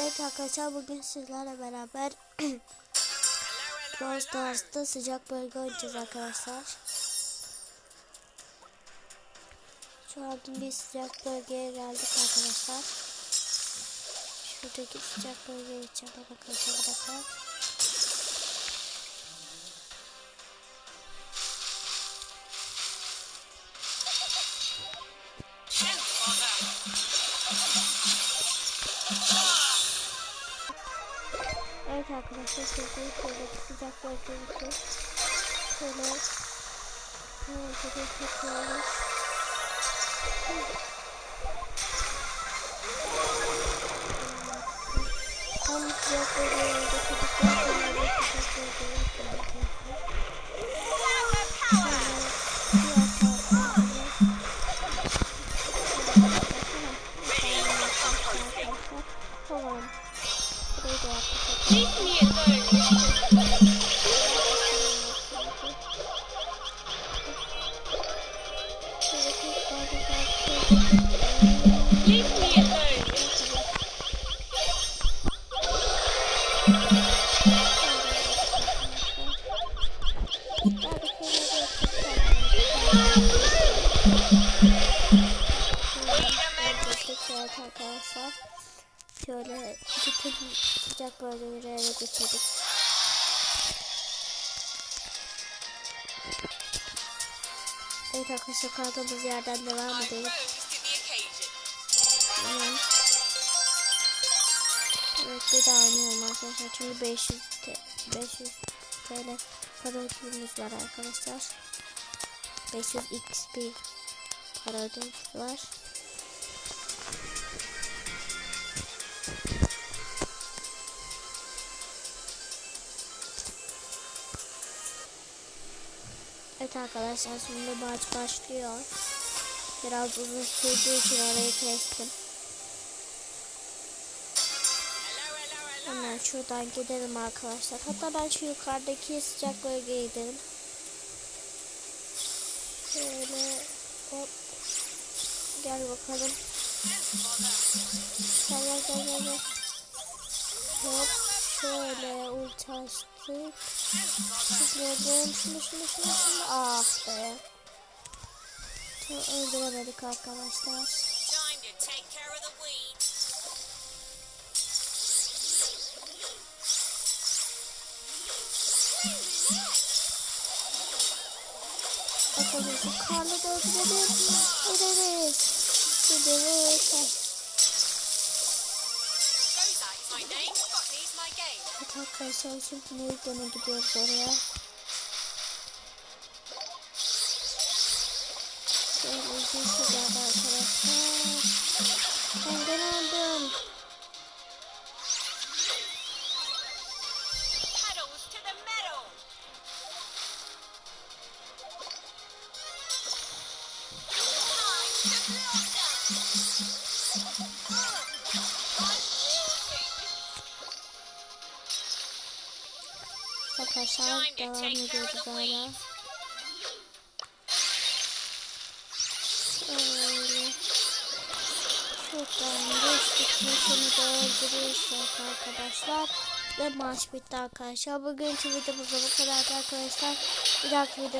Evet arkadaşlar bugün sizlerle beraber Brawl Stars'ta sıcak bölge oynayacağız arkadaşlar. Şu an bir sıcak bölgeye geldik arkadaşlar. Şuradaki sıcak bölgeye gideceğim arkadaşlar. Evet arkadaşlar şimdi şöyle bir sıcak gideceğiz. Şöyle Şöyle çekiyoruz. Tam sıcak bölgeye gidecekten sonra da sıcak gideceğiz. Tamam. Burayı da yaptık. Leave me alone. Leave me alone. Evet arkadaşlar. Şöyle bütün sıcak bölgeleri ele geçirdik. Evet arkadaşlar kaldığımız yerden devam edelim. Evet bir daha oynuyorum arkadaşlar. Çünkü 500 T 500 TL para ödülümüz var arkadaşlar. 500 XP para ödülümüz var. Evet arkadaşlar şimdi maç başlıyor. Biraz uzun sürdüğü için orayı kestim. Hemen şuradan gidelim arkadaşlar. Hatta ben şu yukarıdaki sıcak bölgeye gidelim. Şöyle hop. Gel bakalım. Gel gel gel. gel. Hop. Şöyle ulti açtık. Tıkladım. Şunu şunu şunu şunu. Ah be. Öldüremedik arkadaşlar. Bakalım şu karlı da öldürelim. Öldürürüz. Öldürürüz. Atak başlayıp nereden gidiyoruz oraya? Şöyle the arkadaşlar. Benden aldım. Yeah. Arkadaşlar devam ediyoruz hala. Şöyle. Şuradan geçtik şunu da öldürürsek arkadaşlar. Ve maç bitti arkadaşlar. Bugünkü videomuzda bu kadar arkadaşlar. Bir dahaki videoda